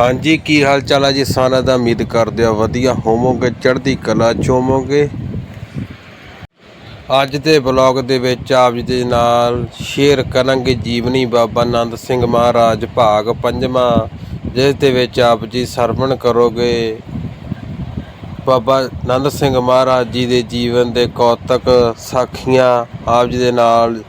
ਹਾਂਜੀ, ਕੀ ਹਾਲ ਚਾਲ ਆ ਜੀ? ਸਾਰਿਆਂ ਦਾ ਉਮੀਦ ਕਰਦੇ ਆ ਵਧੀਆ ਹੋਵੋਗੇ, ਚੜ੍ਹਦੀ ਕਲਾ ਚ ਅੱਜ ਦੇ ਬਲੌਗ ਦੇ ਵਿੱਚ ਆਪ ਜੀ ਦੇ ਨਾਲ ਸ਼ੇਅਰ ਕਰਾਂਗੇ ਜੀਵਨੀ ਬਾਬਾ ਆਨੰਦ ਸਿੰਘ ਮਹਾਰਾਜ ਭਾਗ ਪੰਜਵਾਂ, ਜਿਸ ਦੇ ਵਿੱਚ ਆਪ ਜੀ ਸਰਵਣ ਕਰੋਗੇ। ਬਾਬਾ ਆਨੰਦ ਸਿੰਘ ਮਹਾਰਾਜ ਜੀ ਦੇ ਜੀਵਨ ਦੇ ਕੌਤਕ ਸਾਖੀਆਂ ਆਪ ਜੀ ਦੇ ਨਾਲ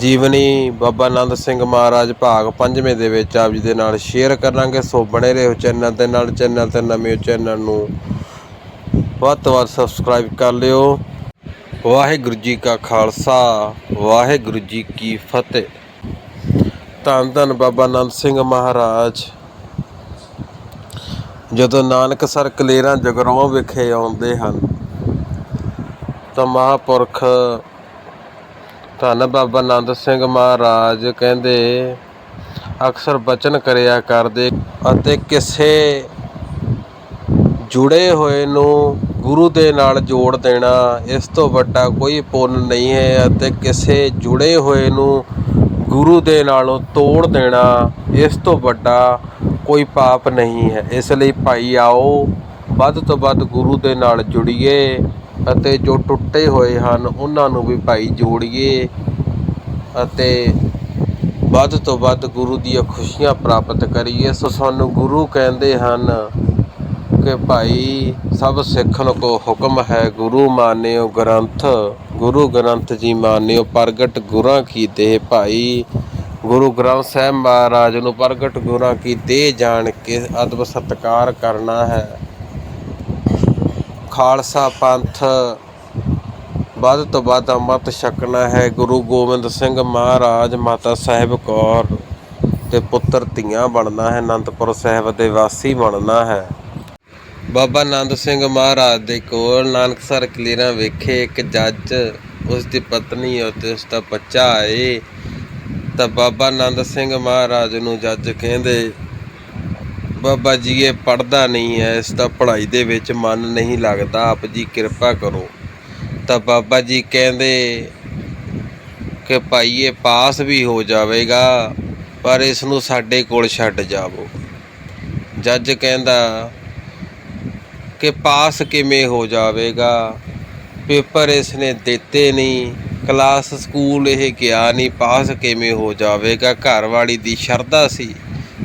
ਜੀਵਨੀ ਬਾਬਾ ਆਨੰਦ ਸਿੰਘ ਮਹਾਰਾਜ ਭਾਗ ਪੰਜਵੇਂ ਦੇ ਵਿੱਚ ਆਪ ਜੀ ਦੇ ਨਾਲ ਸ਼ੇਅਰ ਕਰਾਂਗੇ। ਸੋ ਬਣੇ ਰਹੋ ਚੈਨਲ ਦੇ ਨਾਲ, ਚੈਨਲ ਤੇ ਨਵੇਂ ਚੈਨਲ ਨੂੰ ਵੱਧ ਤੋਂ ਵੱਧ ਸਬਸਕ੍ਰਾਈਬ ਕਰ ਲਿਓ। ਵਾਹਿਗੁਰੂ ਜੀ ਕਾ ਖਾਲਸਾ, ਵਾਹਿਗੁਰੂ ਜੀ ਕੀ ਫਤਿਹ। ਧੰਨ ਧੰਨ ਬਾਬਾ ਆਨੰਦ ਸਿੰਘ ਮਹਾਰਾਜ। ਜਦੋਂ ਨਾਨਕਸਰ ਕਲੇਰਾਂ ਜਗਰਾਉਂ ਵਿਖੇ ਆਉਂਦੇ ਹਨ, ਤਾਂ ਮਹਾਪੁਰਖ ਧੰਨ ਬਾਬਾ ਆਨੰਦ ਸਿੰਘ ਮਹਾਰਾਜ ਕਹਿੰਦੇ, ਅਕਸਰ ਬਚਨ ਕਰਿਆ ਕਰਦੇ ਅਤੇ ਕਿਸੇ ਜੁੜੇ ਹੋਏ ਨੂੰ ਗੁਰੂ ਦੇ ਨਾਲ ਜੋੜ ਦੇਣਾ, ਇਸ ਤੋਂ ਵੱਡਾ ਕੋਈ ਪੁੰਨ ਨਹੀਂ ਹੈ ਅਤੇ ਕਿਸੇ ਜੁੜੇ ਹੋਏ ਨੂੰ ਗੁਰੂ ਦੇ ਨਾਲੋਂ ਤੋੜ ਦੇਣਾ, ਇਸ ਤੋਂ ਵੱਡਾ ਕੋਈ ਪਾਪ ਨਹੀਂ ਹੈ। ਇਸ ਲਈ ਭਾਈ ਆਓ, ਵੱਧ ਤੋਂ ਵੱਧ ਗੁਰੂ ਦੇ ਨਾਲ ਜੁੜੀਏ। ਅਤੇ ਜੋ ਟੁੱਟੇ ਹੋਏ ਹਨ, ਉਹਨਾਂ ਨੂੰ ਵੀ ਭਾਈ ਜੋੜੀਏ ਅਤੇ ਵੱਧ ਤੋਂ ਵੱਧ ਗੁਰੂ ਦੀਆਂ ਖੁਸ਼ੀਆਂ ਪ੍ਰਾਪਤ ਕਰੀਏ। ਸੋ ਸਾਨੂੰ ਗੁਰੂ ਕਹਿੰਦੇ ਹਨ ਕਿ ਭਾਈ, ਸਭ ਸਿੱਖਣ ਕੋ ਹੁਕਮ ਹੈ ਗੁਰੂ ਮਾਨਿਓ ਗ੍ਰੰਥ, ਗੁਰੂ ਗ੍ਰੰਥ ਜੀ ਮਾਨਿਓ ਪ੍ਰਗਟ ਗੁਰਾਂ ਕੀ ਦੇਹ ਭਾਈ। ਗੁਰੂ ਗ੍ਰੰਥ ਸਾਹਿਬ ਮਹਾਰਾਜ ਨੂੰ ਪ੍ਰਗਟ ਗੁਰਾਂ ਕੀ ਦੇਹ ਜਾਣ ਕੇ ਅਦਬ ਸਤਕਾਰ ਕਰਨਾ ਹੈ। ਖਾਲਸਾ ਪੰਥ। ਵੱਧ ਤੋਂ ਵੱਧ ਅੰਮ੍ਰਿਤ ਛਕਣਾ ਹੈ ਗੁਰੂ ਗੋਬਿੰਦ ਸਿੰਘ ਮਹਾਰਾਜ, ਮਾਤਾ ਸਾਹਿਬ ਕੌਰ ਤੇ ਪੁੱਤਰ ਧੀਆਂ ਬਣਨਾ ਹੈ, ਅਨੰਦਪੁਰ ਸਾਹਿਬ ਦੇ ਵਾਸੀ ਬਣਨਾ ਹੈ। ਬਾਬਾ ਆਨੰਦ ਸਿੰਘ ਮਹਾਰਾਜ ਦੇ ਕੋਲ ਨਾਨਕਸਰ ਕਲੀਰਾਂ ਵੇਖੇ, ਇੱਕ ਜੱਜ ਉਸ ਦੀ ਪਤਨੀ ਅਤੇ ਉਸ ਦਾ ਬੱਚਾ ਆਏ। ਤਾਂ ਬਾਬਾ ਆਨੰਦ ਸਿੰਘ ਮਹਾਰਾਜ ਨੂੰ ਜੱਜ ਕਹਿੰਦੇ ਬਾਬਾ ਜੀ, ਇਹ ਪੜਦਾ ਨਹੀਂ ਹੈ, ਇਸ ਦਾ ਪੜ੍ਹਾਈ ਦੇ ਵਿੱਚ ਮਨ ਨਹੀਂ ਲੱਗਦਾ, ਆਪ ਜੀ ਕਿਰਪਾ ਕਰੋ। ਤਾਂ ਬਾਬਾ ਜੀ ਕਹਿੰਦੇ ਕਿ ਭਾਈ, ਇਹ ਪਾਸ ਵੀ ਹੋ ਜਾਵੇਗਾ, ਪਰ ਇਸ ਨੂੰ ਸਾਡੇ ਕੋਲ ਛੱਡ ਜਾਵੋ। ਜੱਜ ਕਹਿੰਦਾ ਕਿ ਪਾਸ ਕਿਵੇਂ ਹੋ ਜਾਵੇਗਾ? ਪੇਪਰ ਇਸ ਨੇ ਦਿੱਤੇ ਨਹੀਂ, ਕਲਾਸ, ਸਕੂਲ ਇਹ ਗਿਆ ਨਹੀਂ, ਪਾਸ ਕਿਵੇਂ ਹੋ ਜਾਵੇਗਾ? ਘਰ ਵਾਲੀ ਦੀ ਸ਼ਰਧਾ ਸੀ।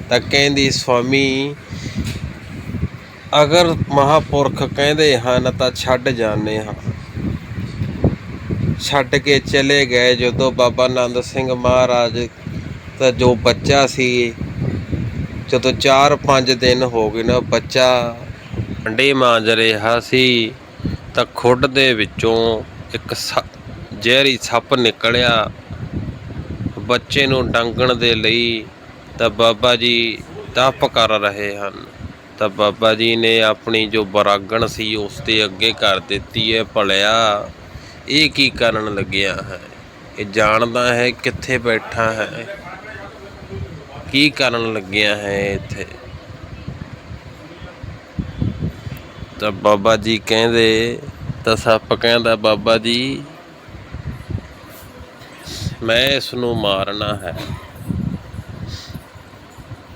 ਤਾਂ ਕਹਿੰਦੀ, ਸਵਾਮੀ, ਅਗਰ ਮਹਾਪੁਰਖ ਕਹਿੰਦੇ ਹਨ ਤਾਂ ਛੱਡ ਜਾਂਦੇ ਹਾਂ। ਛੱਡ ਕੇ ਚਲੇ ਗਏ। ਜਦੋਂ ਬਾਬਾ ਆਨੰਦ ਸਿੰਘ ਮਹਾਰਾਜ ਦਾ ਜੋ ਬੱਚਾ ਸੀ, ਜਦੋਂ 4-5 ਦਿਨ ਹੋ ਗਏ ਨਾ, ਬੱਚਾ ਅੰਡੇ ਮਾਂਜ ਰਿਹਾ ਸੀ, ਤਾਂ ਖੁੱਡ ਦੇ ਵਿੱਚੋਂ ਇੱਕ ਸ- ਜ਼ਹਿਰੀ ਸੱਪ ਨਿਕਲਿਆ। ਬੱਚੇ ਨੂੰ ਡੰਗਣ ਦੇ ਲਈ ਤਾਂ ਬਾਬਾ ਜੀ ਤਪ ਕਰ ਰਹੇ ਹਨ। ਤਾਂ ਬਾਬਾ ਜੀ ਨੇ ਆਪਣੀ ਜੋ ਬਰਾਗਣ ਸੀ, ਉਸ 'ਤੇ ਅੱਗੇ ਕਰ ਦਿੱਤੀ ਹੈ। ਭਲਿਆ, ਇਹ ਕੀ ਕਰਨ ਲੱਗਿਆ ਹੈ? ਇਹ ਜਾਣਦਾ ਹੈ ਕਿੱਥੇ ਬੈਠਾ ਹੈ। ਕੀ ਕਰਨ ਲੱਗਿਆ ਹੈ ਇੱਥੇ? ਤਾਂ ਬਾਬਾ ਜੀ ਕਹਿੰਦੇ, ਤਾਂ ਸੱਪ ਕਹਿੰਦਾ, ਬਾਬਾ ਜੀ, ਮੈਂ ਇਸ ਨੂੰ ਮਾਰਨਾ ਹੈ।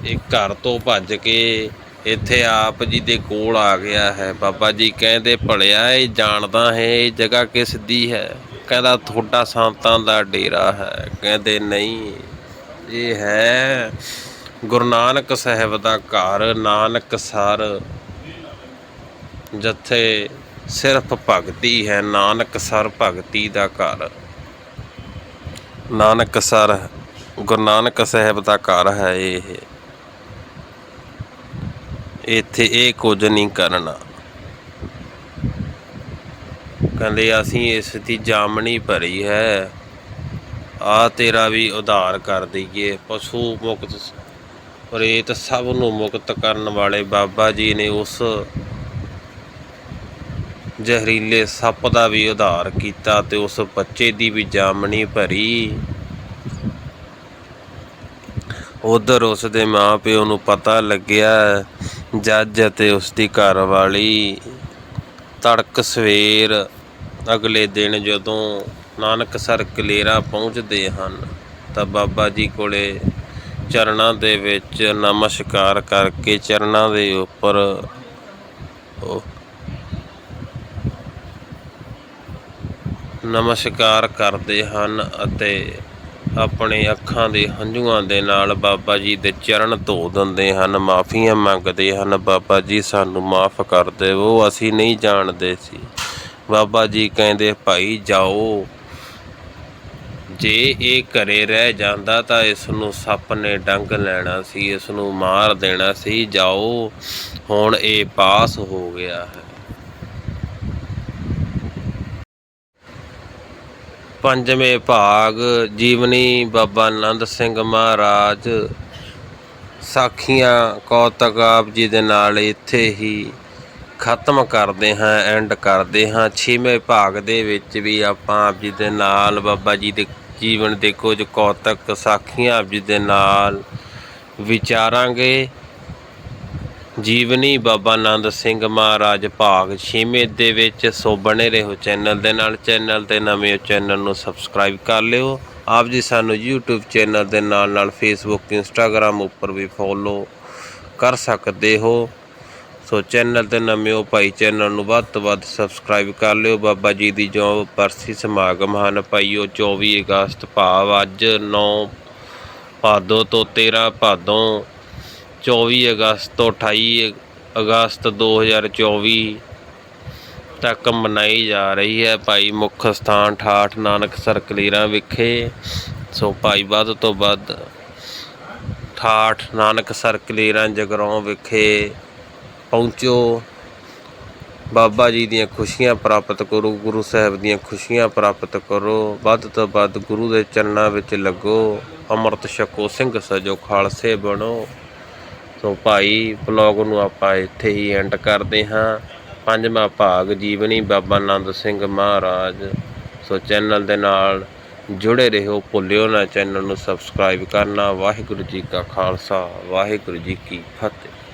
ਇਹ ਘਰ ਤੋਂ ਭੱਜ ਕੇ ਇੱਥੇ ਆਪ ਜੀ ਦੇ ਕੋਲ ਆ ਗਿਆ ਹੈ। ਬਾਬਾ ਜੀ ਕਹਿੰਦੇ, ਭਲਿਆ, ਇਹ ਜਾਣਦਾ ਹੈ, ਇਹ ਜਗ੍ਹਾ ਕਿਸ ਦੀ ਹੈ? ਕਹਿੰਦਾ, ਤੁਹਾਡਾ ਸੰਤਾਂ ਦਾ ਡੇਰਾ ਹੈ। ਕਹਿੰਦੇ, ਨਹੀਂ, ਇਹ ਹੈ ਗੁਰੂ ਨਾਨਕ ਸਾਹਿਬ ਦਾ ਘਰ, ਨਾਨਕ ਸਰ, ਜਿੱਥੇ ਸਿਰਫ ਭਗਤੀ ਹੈ, ਨਾਨਕ ਸਰ ਭਗਤੀ ਦਾ ਘਰ। ਨਾਨਕ ਸਰ, ਗੁਰੂ ਨਾਨਕ ਸਾਹਿਬ ਦਾ ਘਰ ਹੈ ਇਹ। ਇੱਥੇ ਇਹ ਕੁਝ ਨਹੀਂ ਕਰਨਾ। ਕਹਿੰਦੇ, ਅਸੀਂ ਇਸ ਦੀ ਜਾਮਣੀ ਭਰੀ ਹੈ। ਆ ਤੇਰਾ ਵੀ ਉਧਾਰ ਕਰ ਦਈਏ। ਪਸ਼ੂ ਮੁਕਤ ਪ੍ਰੇਤ ਸਭ ਨੂੰ ਮੁਕਤ ਕਰਨ ਵਾਲੇ ਬਾਬਾ ਜੀ ਨੇ ਉਸ ਜ਼ਹਿਰੀਲੇ ਸੱਪ ਦਾ ਵੀ ਉਧਾਰ ਕੀਤਾ ਤੇ ਉਸ ਬੱਚੇ ਦੀ ਵੀ ਜਾਮਣੀ ਭਰੀ। ਉਧਰ ਉਸ ਦੇ ਮਾਪਿਓ ਨੂੰ ਪਤਾ ਲੱਗਿਆ ਜੱਜ ਅਤੇ ਉਸ ਦੀ ਘਰ ਤੜਕ ਸਵੇਰ ਅਗਲੇ ਦਿਨ ਜਦੋਂ ਨਾਨਕਸਰ ਕਲੇਰਾ ਪਹੁੰਚਦੇ ਹਨ ਤਾਂ ਬਾਬਾ ਜੀ ਕੋਲੇ ਚਰਨਾਂ ਦੇ ਵਿੱਚ ਨਮਸਕਾਰ ਕਰਕੇ ਚਰਨਾਂ ਦੇ ਉੱਪਰ ਉਹ ਨਮਸਕਾਰ ਕਰਦੇ ਹਨ ਅਤੇ ਆਪਣੇ ਅੱਖਾਂ ਦੇ ਹੰਝੂਆਂ ਦੇ ਨਾਲ ਬਾਬਾ ਜੀ ਦੇ ਚਰਨ ਧੋ ਦਿੰਦੇ ਹਨ, ਮਾਫੀਆਂ ਮੰਗਦੇ ਹਨ, ਬਾਬਾ ਜੀ ਸਾਨੂੰ ਮਾਫ ਕਰ ਦੇਵੋ, ਅਸੀਂ ਨਹੀਂ ਜਾਣਦੇ ਸੀ। ਬਾਬਾ ਜੀ ਕਹਿੰਦੇ, ਭਾਈ ਜਾਓ, ਜੇ ਇਹ ਘਰੇ ਰਹਿ ਜਾਂਦਾ ਤਾਂ ਇਸ ਨੂੰ ਸੱਪ ਨੇ ਡੰਗ ਲੈਣਾ ਸੀ ਇਸ ਨੂੰ ਮਾਰ ਦੇਣਾ ਸੀ, ਜਾਓ, ਹੁਣ ਇਹ ਪਾਸ ਹੋ ਗਿਆ ਹੈ। ਪੰਜਵੇਂ ਭਾਗ, ਜੀਵਨੀ ਬਾਬਾ ਆਨੰਦ ਸਿੰਘ ਮਹਾਰਾਜ। ਸਾਖੀਆਂ ਕੌਤਕ ਆਪ ਜੀ ਦੇ ਨਾਲ ਇੱਥੇ ਹੀ ਖਤਮ ਕਰਦੇ ਹਾਂ ਐਂਡ ਕਰਦੇ ਹਾਂ। ਛੇਵੇਂ ਭਾਗ ਦੇ ਵਿੱਚ ਵੀ ਆਪਾਂ ਆਪ ਜੀ ਦੇ ਨਾਲ, ਬਾਬਾ ਜੀ ਦੇ ਜੀਵਨ ਦੇ ਕੁਝ ਕੌਤਕ ਸਾਖੀਆਂ ਆਪ ਜੀ ਦੇ ਨਾਲ ਵਿਚਾਰਾਂਗੇ। ਜੀਵਨੀ ਬਾਬਾ ਆਨੰਦ ਸਿੰਘ ਮਹਾਰਾਜ ਭਾਗ ਛੇਵੇਂ ਦੇ ਵਿੱਚ ਸੋ ਬਣੇ ਰਹੋ ਚੈਨਲ ਦੇ ਨਾਲ। ਚੈਨਲ ਤੇ ਨਵੇਂ ਹੋ ਚੈਨਲ ਨੂੰ ਸਬਸਕ੍ਰਾਈਬ ਕਰ ਲਿਓ। ਆਪ ਜੀ ਸਾਨੂੰ YouTube ਚੈਨਲ ਦੇ ਨਾਲ ਨਾਲ Facebook, Instagram ਉੱਪਰ ਵੀ ਫੋਲੋ ਕਰ ਸਕਦੇ ਹੋ। ਸੋ ਚੈਨਲ ਤੇ ਨਵੇਂ ਹੋ ਭਾਈ ਚੈਨਲ ਨੂੰ ਵੱਧ ਤੋਂ ਵੱਧ ਸਬਸਕ੍ਰਾਈਬ ਕਰ ਲਿਓ। ਬਾਬਾ ਜੀ ਦੀ ਜੋ ਬਰਸੀ ਸਮਾਗਮ ਹਨ ਭਾਈਓ 24 ਅਗਸਤ ਭਾਵ ਅੱਜ 9 ਭਾਦੋ ਤੋਂ 13 ਭਾਦੋਂ 24 ਅਗਸਤ ਤੋਂ 28 ਅਗਸਤ 2024 ਤੱਕ ਮਨਾਈ ਜਾ ਰਹੀ ਹੈ। ਭਾਈ ਮੁੱਖ ਸਥਾਨ ਠਾਠ ਨਾਨਕ ਸਰਕਲੀਰਾਂ ਵਿਖੇ। ਸੋ ਭਾਈ ਵੱਧ ਤੋਂ ਵੱਧ ਠਾਠ ਨਾਨਕ ਸਰਕਲੀਰਾਂ ਜਗਰਾਉਂ ਵਿਖੇ ਪਹੁੰਚੋ। ਬਾਬਾ ਜੀ ਦੀਆਂ ਖੁਸ਼ੀਆਂ ਪ੍ਰਾਪਤ ਕਰੋ, ਗੁਰੂ ਸਾਹਿਬ ਦੀਆਂ ਖੁਸ਼ੀਆਂ ਪ੍ਰਾਪਤ ਕਰੋ। ਵੱਧ ਤੋਂ ਵੱਧ ਗੁਰੂ ਦੇ ਚਰਨਾਂ ਵਿੱਚ ਲੱਗੋ। ਅੰਮ੍ਰਿਤ ਛਕੋ, ਸਿੰਘ ਸਜੋ, ਖਾਲਸੇ ਬਣੋ। ਸੋ ਭਾਈ ਬਲੌਗ ਨੂੰ ਆਪਾਂ ਇੱਥੇ ਹੀ ਐਂਡ ਕਰਦੇ ਹਾਂ। ਪੰਜਵਾਂ ਭਾਗ, ਜੀਵਨੀ ਬਾਬਾ ਆਨੰਦ ਸਿੰਘ ਮਹਾਰਾਜ। ਸੋ ਚੈਨਲ ਦੇ ਨਾਲ ਜੁੜੇ ਰਹੋ, ਭੁੱਲਿਓ ਨਾ ਚੈਨਲ ਨੂੰ ਸਬਸਕ੍ਰਾਈਬ ਕਰਨਾ। ਵਾਹਿਗੁਰੂ ਜੀ ਕਾ ਖਾਲਸਾ, ਵਾਹਿਗੁਰੂ ਜੀ ਕੀ ਫਤਿਹ।